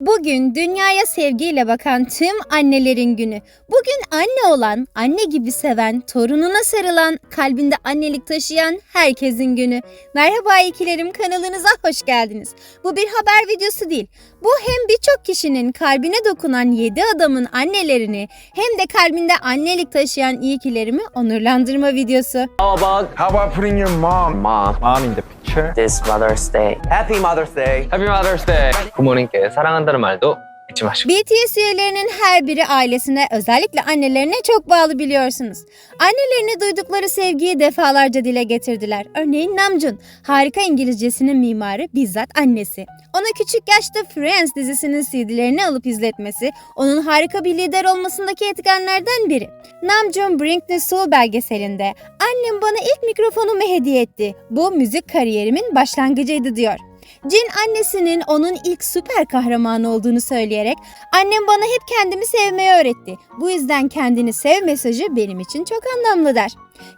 Bugün dünyaya sevgiyle bakan tüm annelerin günü. Bugün anne olan, anne gibi seven, torununa sarılan, kalbinde annelik taşıyan herkesin günü. Merhaba ikilerim kanalınıza hoş geldiniz. Bu bir haber videosu değil. Bu hem birçok kişinin kalbine dokunan 7 adamın annelerini hem de kalbinde annelik taşıyan iyikilerimi onurlandırma videosu. How about How about putting your mom, mom? mom in the picture? This Mother's Day. Happy Mother's Day. Happy Mother's Day. 부모님께 사랑한다는 말도 gerçekçi var. BTS üyelerinin her biri ailesine özellikle annelerine çok bağlı biliyorsunuz. Annelerine duydukları sevgiyi defalarca dile getirdiler. Örneğin Namjoon harika İngilizcesinin mimarı bizzat annesi. Ona küçük yaşta Friends dizisinin CD'lerini alıp izletmesi onun harika bir lider olmasındaki etkenlerden biri. Namjoon Britney Soul belgeselinde annem bana ilk mikrofonumu hediye etti. Bu müzik kariyerimin başlangıcıydı diyor. Jin annesinin onun ilk süper kahramanı olduğunu söyleyerek annem bana hep kendimi sevmeyi öğretti. Bu yüzden kendini sev mesajı benim için çok anlamlı der.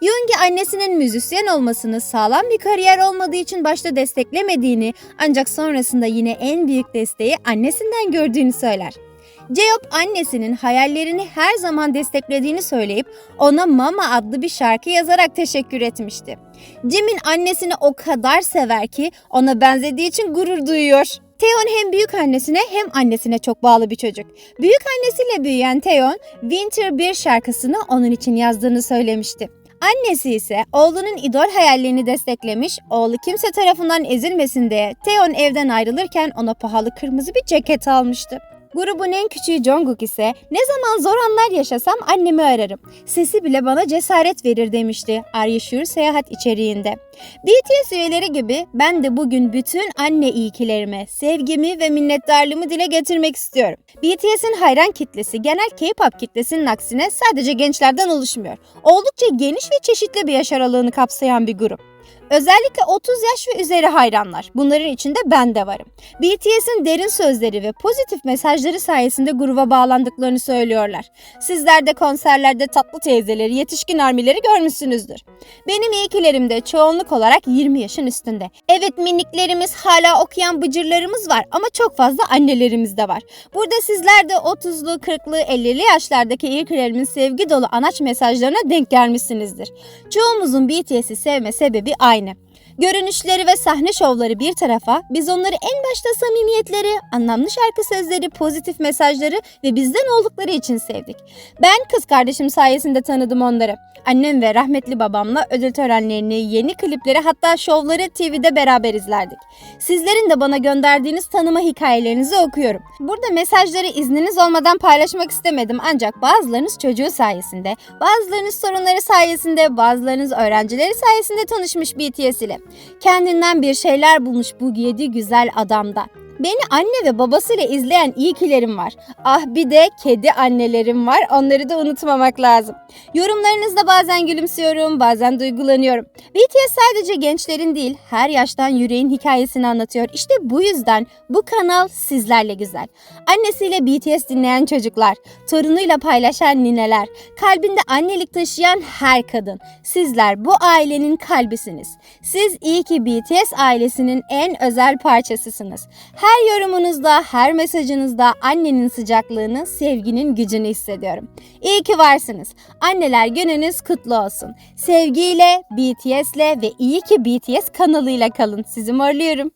Yoongi annesinin müzisyen olmasını sağlam bir kariyer olmadığı için başta desteklemediğini ancak sonrasında yine en büyük desteği annesinden gördüğünü söyler. Jeop annesinin hayallerini her zaman desteklediğini söyleyip ona Mama adlı bir şarkı yazarak teşekkür etmişti. Jim'in annesini o kadar sever ki ona benzediği için gurur duyuyor. Theon hem büyük annesine hem annesine çok bağlı bir çocuk. Büyük annesiyle büyüyen Theon, Winter bir şarkısını onun için yazdığını söylemişti. Annesi ise oğlunun idol hayallerini desteklemiş, oğlu kimse tarafından ezilmesin diye Theon evden ayrılırken ona pahalı kırmızı bir ceket almıştı. Grubun en küçüğü Jungkook ise ne zaman zor anlar yaşasam annemi ararım. Sesi bile bana cesaret verir demişti Are Sure seyahat içeriğinde. BTS üyeleri gibi ben de bugün bütün anne iyikilerime sevgimi ve minnettarlığımı dile getirmek istiyorum. BTS'in hayran kitlesi genel K-pop kitlesinin aksine sadece gençlerden oluşmuyor. Oldukça geniş ve çeşitli bir yaş aralığını kapsayan bir grup. Özellikle 30 yaş ve üzeri hayranlar. Bunların içinde ben de varım. BTS'in derin sözleri ve pozitif mesajları sayesinde gruba bağlandıklarını söylüyorlar. Sizler de konserlerde tatlı teyzeleri, yetişkin armileri görmüşsünüzdür. Benim iyikilerim de çoğunluk olarak 20 yaşın üstünde. Evet miniklerimiz hala okuyan bıcırlarımız var ama çok fazla annelerimiz de var. Burada sizler de 30'lu, 40'lı, 50'li yaşlardaki iyiklerimin sevgi dolu anaç mesajlarına denk gelmişsinizdir. Çoğumuzun BTS'i sevme sebebi aynı. Görünüşleri ve sahne şovları bir tarafa, biz onları en başta samimiyetleri, anlamlı şarkı sözleri, pozitif mesajları ve bizden oldukları için sevdik. Ben kız kardeşim sayesinde tanıdım onları. Annem ve rahmetli babamla ödül törenlerini, yeni klipleri hatta şovları TV'de beraber izlerdik. Sizlerin de bana gönderdiğiniz tanıma hikayelerinizi okuyorum. Burada mesajları izniniz olmadan paylaşmak istemedim ancak bazılarınız çocuğu sayesinde, bazılarınız sorunları sayesinde, bazılarınız öğrencileri sayesinde tanışmış BTS ile. Kendinden bir şeyler bulmuş bu yedi güzel adamda. Beni anne ve babasıyla izleyen iyikilerim var. Ah bir de kedi annelerim var. Onları da unutmamak lazım. Yorumlarınızda bazen gülümsüyorum, bazen duygulanıyorum. BTS sadece gençlerin değil, her yaştan yüreğin hikayesini anlatıyor. İşte bu yüzden bu kanal sizlerle güzel. Annesiyle BTS dinleyen çocuklar, torunuyla paylaşan nineler, kalbinde annelik taşıyan her kadın. Sizler bu ailenin kalbisiniz. Siz iyi ki BTS ailesinin en özel parçasısınız. Her yorumunuzda, her mesajınızda annenin sıcaklığını, sevginin gücünü hissediyorum. İyi ki varsınız. Anneler gününüz kutlu olsun. Sevgiyle, BTS'le ve iyi ki BTS kanalıyla kalın. Sizi morluyorum.